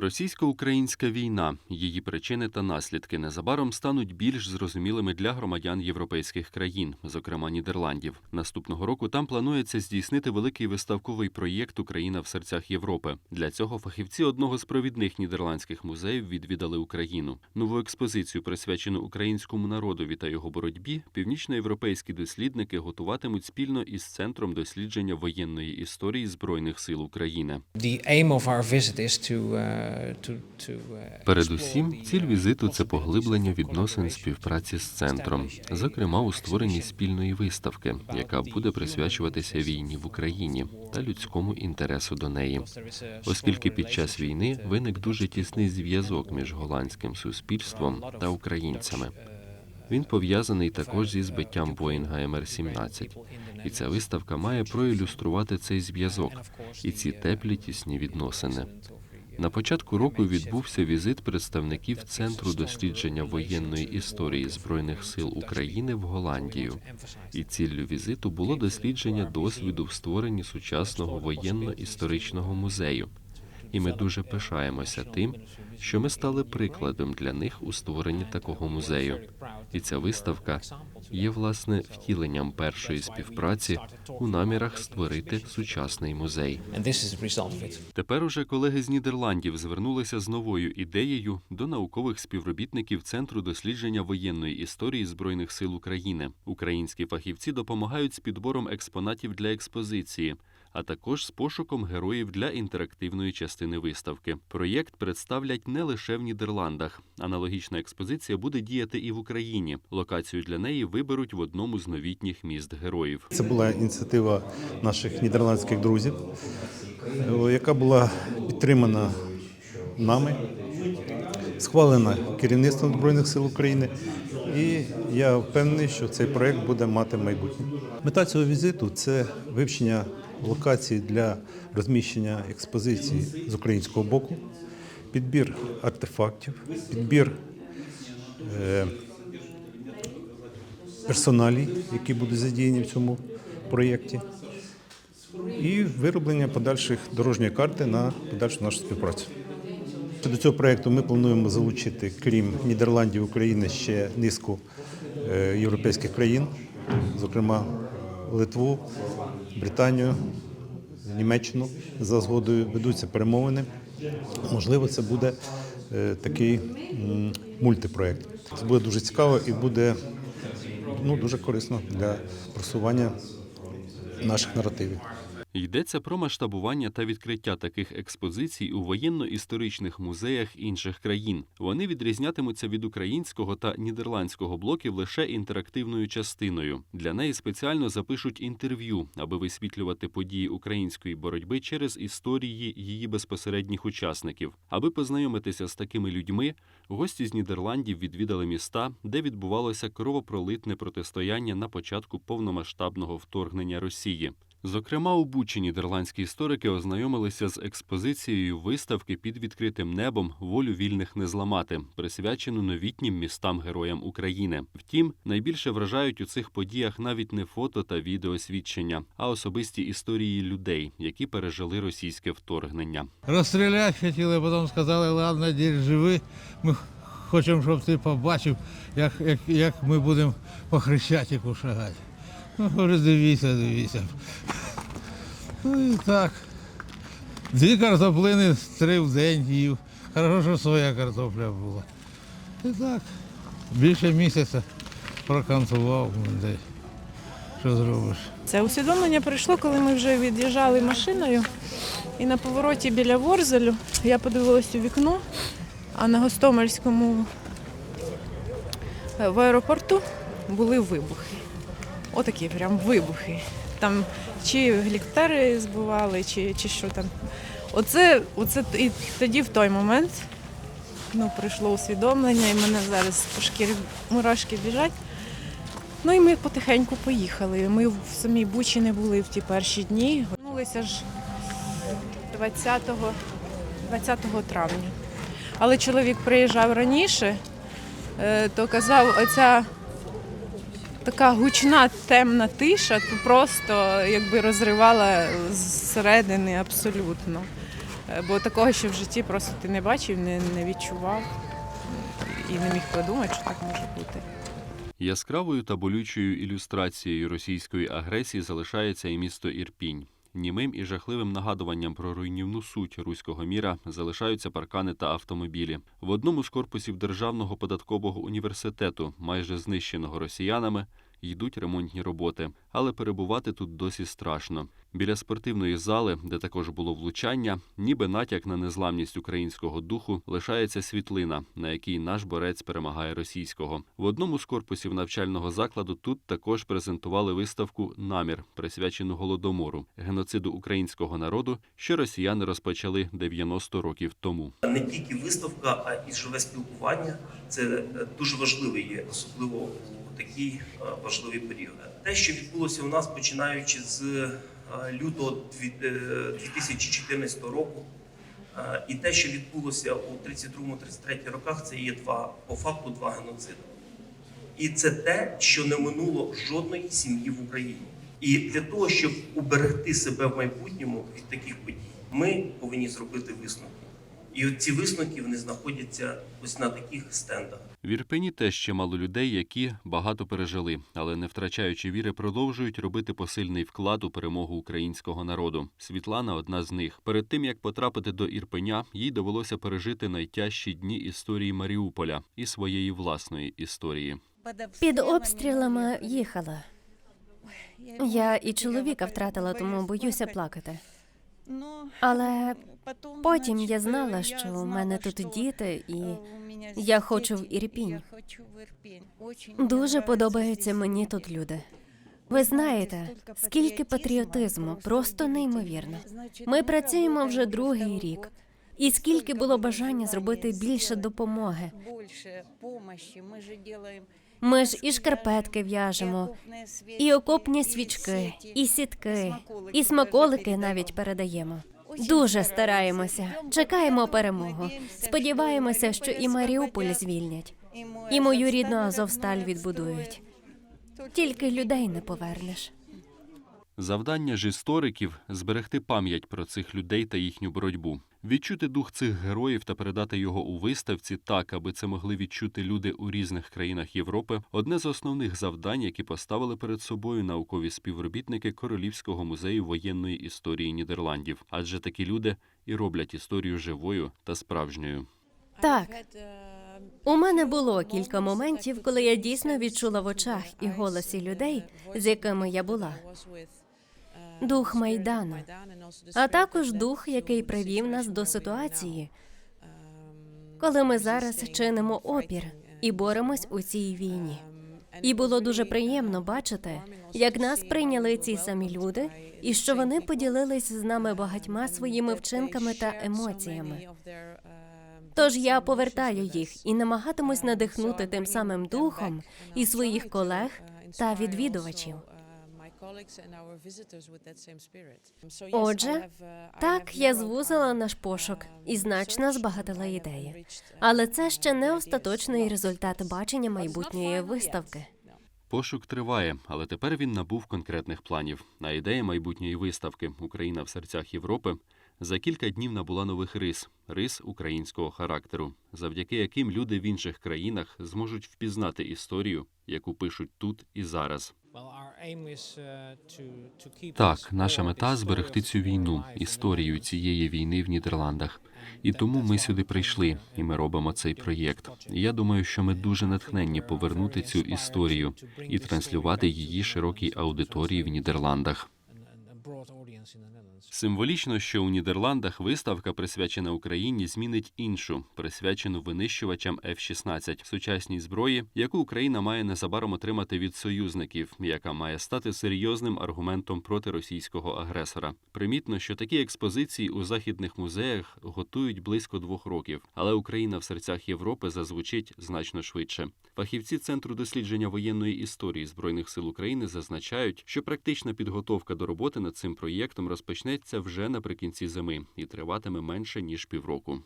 Російсько-українська війна, її причини та наслідки незабаром стануть більш зрозумілими для громадян європейських країн, зокрема Нідерландів. Наступного року там планується здійснити великий виставковий проєкт Україна в серцях Європи. Для цього фахівці одного з провідних нідерландських музеїв відвідали Україну. Нову експозицію, присвячену українському народові та його боротьбі, північноєвропейські дослідники готуватимуть спільно із центром дослідження воєнної історії збройних сил України. The aim of our visit is to, uh, Передусім, ціль візиту це поглиблення відносин співпраці з центром, зокрема у створенні спільної виставки, яка буде присвячуватися війні в Україні та людському інтересу до неї. Оскільки під час війни виник дуже тісний зв'язок між голландським суспільством та українцями. Він пов'язаний також зі збиттям Боїнга МР-17. people in the І ця виставка має проілюструвати цей зв'язок і ці теплі тісні відносини. На початку року відбувся візит представників Центру дослідження воєнної історії збройних сил України в Голландію. І ціллю візиту було дослідження досвіду в створенні сучасного воєнно-історичного музею. І ми дуже пишаємося тим, що ми стали прикладом для них у створенні такого музею. І ця виставка є власне втіленням першої співпраці у намірах створити сучасний музей. Тепер уже колеги з Нідерландів звернулися з новою ідеєю до наукових співробітників Центру дослідження воєнної історії збройних сил України. Українські фахівці допомагають з підбором експонатів для експозиції. А також з пошуком героїв для інтерактивної частини виставки. Проєкт представлять не лише в Нідерландах. Аналогічна експозиція буде діяти і в Україні. Локацію для неї виберуть в одному з новітніх міст героїв. Це була ініціатива наших нідерландських друзів, яка була підтримана нами, схвалена керівництвом Збройних сил України. І я впевнений, що цей проект буде мати майбутнє. Мета цього візиту це вивчення локацій для розміщення експозиції з українського боку, підбір артефактів, підбір е, персоналій, які будуть задіяні в цьому проєкті, і вироблення подальших дорожньої карти на подальшу нашу співпрацю. До цього проєкту ми плануємо залучити, крім Нідерландів, України, ще низку е, європейських країн, зокрема Литву, Британію, Німеччину. За згодою ведуться перемовини. Можливо, це буде е, такий мультипроект. Це буде дуже цікаво і буде ну, дуже корисно для просування наших наративів. Йдеться про масштабування та відкриття таких експозицій у воєнно-історичних музеях інших країн. Вони відрізнятимуться від українського та нідерландського блоків лише інтерактивною частиною. Для неї спеціально запишуть інтерв'ю, аби висвітлювати події української боротьби через історії її безпосередніх учасників. Аби познайомитися з такими людьми, гості з Нідерландів відвідали міста, де відбувалося кровопролитне протистояння на початку повномасштабного вторгнення Росії. Зокрема, у Бучі нідерландські історики ознайомилися з експозицією виставки під відкритим небом волю вільних не зламати, присвячену новітнім містам героям України. Втім, найбільше вражають у цих подіях навіть не фото та відеосвідчення, а особисті історії людей, які пережили російське вторгнення. Розстріляти хотіли, потім сказали, ладно, діль живи. Ми хочемо, щоб ти побачив, як, як, як ми будемо по Хрещатику шагати. Ну, говорю, дивіться, дивіться. Ну і так. Дві картоплини, три в день їв. Хорошо, що своя картопля була. І так, більше місяця прокантував. Що зробиш? Це усвідомлення прийшло, коли ми вже від'їжджали машиною. І на повороті біля Ворзелю я подивилась у вікно, а на Гостомельському е, в аеропорту були вибухи. Отакі прям вибухи. Там чи гелікоптери збивали, чи, чи що там. Оце, оце і тоді в той момент ну, прийшло усвідомлення, і мене зараз по шкірі мурашки біжать. Ну і ми потихеньку поїхали. Ми в самій Бучі не були в ті перші дні. Вернулися ж 20, 20 травня. Але чоловік приїжджав раніше, е, то казав, оця така гучна темна тиша, то просто якби розривала зсередини абсолютно. Е, Бо такого, ще в житті просто ти не бачив, не, не відчував і не міг подумати, що так може бути. Яскравою та болючою ілюстрацією російської агресії залишається і місто Ірпінь. Німим і жахливим нагадуванням про руйнівну суть руського міра залишаються паркани та автомобілі. В одному з корпусів Державного податкового університету, майже знищеного росіянами, йдуть ремонтні роботи, але перебувати тут досі страшно. Біля спортивної зали, де також було влучання, ніби натяк на незламність українського духу, лишається світлина, на якій наш борець перемагає російського. В одному з корпусів навчального закладу тут також презентували виставку Намір, присвячену голодомору, геноциду українського народу, що росіяни розпочали 90 років тому. не тільки виставка, а і живе спілкування. Це дуже важливо є, особливо у такий е, важливий період. Те, що відбулося у нас, починаючи з е, лютого е, 2014 року, е, і те, що відбулося у 32-33 роках, це є два по факту два геноциди. І це те, що не минуло жодної сім'ї в Україні. І для того, щоб уберегти себе в майбутньому від таких подій, ми повинні зробити висновки. І от ці висновки вони знаходяться ось на таких стендах. В Ірпені теж чимало людей, які багато пережили, але не втрачаючи віри, продовжують робити посильний вклад у перемогу українського народу. Світлана одна з них. Перед тим як потрапити до Ірпеня, їй довелося пережити найтяжчі дні історії Маріуполя і своєї власної історії. Під обстрілами їхала. Я і чоловіка втратила, тому боюся плакати. Але потім я знала, що у мене тут діти, і я хочу в Ірпінь. Дуже подобаються мені тут люди. Ви знаєте, скільки патріотизму, просто неймовірно. Ми працюємо вже другий рік. І скільки було бажання зробити більше допомоги. Ми ж і шкарпетки в'яжемо, і окопні свічки, і сітки, і смаколики навіть передаємо. Дуже стараємося, чекаємо перемогу. Сподіваємося, що і Маріуполь звільнять, і мою рідну Азовсталь відбудують. Тільки людей не повернеш. Завдання ж істориків зберегти пам'ять про цих людей та їхню боротьбу, відчути дух цих героїв та передати його у виставці так, аби це могли відчути люди у різних країнах Європи. Одне з основних завдань, які поставили перед собою наукові співробітники Королівського музею воєнної історії Нідерландів, адже такі люди і роблять історію живою та справжньою. Так, у мене було кілька моментів, коли я дійсно відчула в очах і голосі людей, з якими я була. Дух Майдану, а також дух, який привів нас до ситуації, коли ми зараз чинимо опір і боремось у цій війні. І було дуже приємно бачити, як нас прийняли ці самі люди, і що вони поділились з нами багатьма своїми вчинками та емоціями. Тож я повертаю їх і намагатимусь надихнути тим самим духом і своїх колег та відвідувачів. Отже, так я звузила наш пошук і значно збагатила ідеї. Але це ще не остаточний результат бачення майбутньої виставки. Пошук триває, але тепер він набув конкретних планів. А ідея майбутньої виставки Україна в серцях Європи за кілька днів набула нових рис рис українського характеру, завдяки яким люди в інших країнах зможуть впізнати історію, яку пишуть тут і зараз. Так, наша мета зберегти цю війну, історію цієї війни в Нідерландах. І тому ми сюди прийшли, і ми робимо цей проєкт. І я думаю, що ми дуже натхненні повернути цю історію і транслювати її широкій аудиторії в Нідерландах. Символічно, що у Нідерландах виставка, присвячена Україні, змінить іншу, присвячену винищувачам F-16, сучасній зброї, яку Україна має незабаром отримати від союзників, яка має стати серйозним аргументом проти російського агресора. Примітно, що такі експозиції у західних музеях готують близько двох років, але Україна в серцях Європи зазвучить значно швидше. Фахівці Центру дослідження воєнної історії збройних сил України зазначають, що практична підготовка до роботи над цим проєктом розпочнеться вже наприкінці зими і триватиме менше ніж півроку.